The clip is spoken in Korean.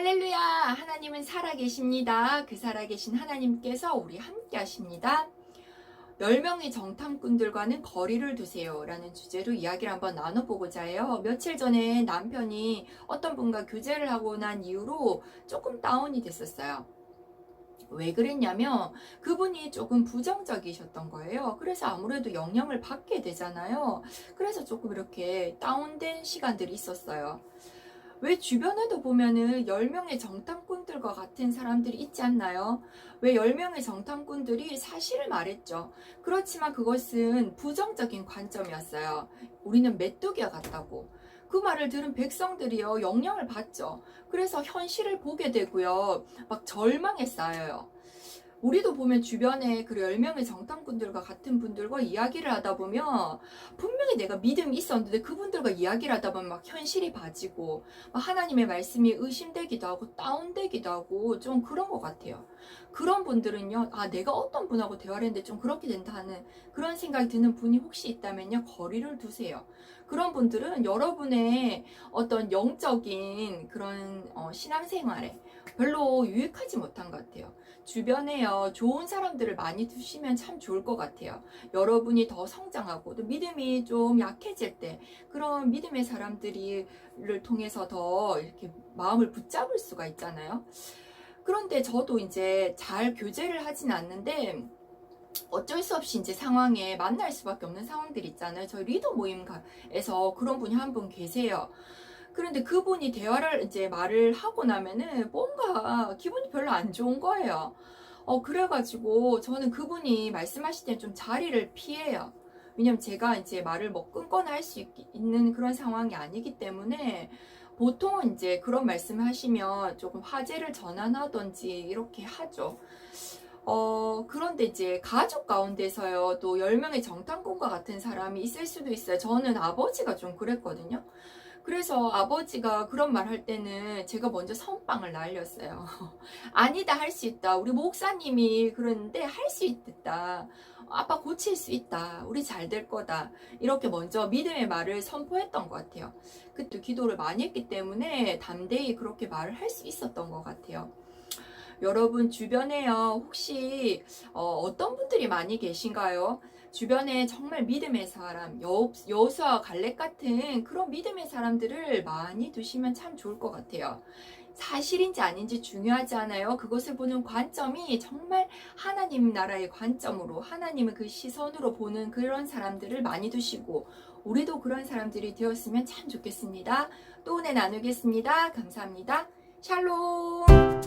할렐루야! 하나님은 살아계십니다. 그 살아계신 하나님께서 우리 함께 하십니다. 10명의 정탐꾼들과는 거리를 두세요. 라는 주제로 이야기를 한번 나눠보고자 해요. 며칠 전에 남편이 어떤 분과 교제를 하고 난 이후로 조금 다운이 됐었어요. 왜 그랬냐면 그분이 조금 부정적이셨던 거예요. 그래서 아무래도 영향을 받게 되잖아요. 그래서 조금 이렇게 다운된 시간들이 있었어요. 왜 주변에도 보면은 10명의 정탐꾼들과 같은 사람들이 있지 않나요? 왜 10명의 정탐꾼들이 사실을 말했죠. 그렇지만 그것은 부정적인 관점이었어요. 우리는 메뚜기와 같다고. 그 말을 들은 백성들이요, 영향을 받죠. 그래서 현실을 보게 되고요, 막 절망에 쌓여요. 우리도 보면 주변에 그 10명의 정탐꾼들과 같은 분들과 이야기를 하다 보면 분명히 내가 믿음이 있었는데 그분들과 이야기를 하다 보면 막 현실이 봐지고 막 하나님의 말씀이 의심되기도 하고 다운되기도 하고 좀 그런 것 같아요. 그런 분들은요, 아, 내가 어떤 분하고 대화를 했는데 좀 그렇게 된다 하는 그런 생각이 드는 분이 혹시 있다면요, 거리를 두세요. 그런 분들은 여러분의 어떤 영적인 그런 어, 신앙생활에 별로 유익하지 못한 것 같아요. 주변에요, 좋은 사람들을 많이 두시면 참 좋을 것 같아요. 여러분이 더 성장하고, 또 믿음이 좀 약해질 때, 그런 믿음의 사람들을 통해서 더 이렇게 마음을 붙잡을 수가 있잖아요. 그런데 저도 이제 잘 교제를 하진 않는데, 어쩔 수 없이 이제 상황에 만날 수밖에 없는 상황들이 있잖아요. 저희 리더 모임에서 그런 분이 한 분 계세요. 그런데 그분이 대화를 이제 말을 하고 나면은 뭔가 기분이 별로 안 좋은 거예요. 어, 그래가지고 저는 그분이 말씀하실 때 좀 자리를 피해요. 왜냐면 제가 이제 말을 뭐 끊거나 할 수 있는 그런 상황이 아니기 때문에 보통은 이제 그런 말씀을 하시면 조금 화제를 전환하던지 이렇게 하죠. 어, 그런데 이제 가족 가운데서요, 또 10명의 정탐꾼과 같은 사람이 있을 수도 있어요. 저는 아버지가 좀 그랬거든요. 그래서 아버지가 그런 말 할 때는 제가 먼저 선빵을 날렸어요. 아니다, 할 수 있다. 우리 목사님이 그러는데 할 수 있다. 아빠 고칠 수 있다. 우리 잘 될 거다. 이렇게 먼저 믿음의 말을 선포했던 것 같아요. 그때 기도를 많이 했기 때문에 담대히 그렇게 말을 할 수 있었던 것 같아요. 여러분 주변에요 혹시 어, 떤 분들이 많이 계신가요? 주변에 정말 믿음의 사람 여, 여수와 갈렙 같은 그런 믿음의 사람들을 많이 두시면 참 좋을 것 같아요. 사실인지 아닌지 중요하지 않아요. 그것을 보는 관점이 정말 하나님 나라의 관점으로 하나님의 그 시선으로 보는 그런 사람들을 많이 두시고 우리도 그런 사람들이 되었으면 참 좋겠습니다. 또 은혜 나누겠습니다. 감사합니다. 샬롬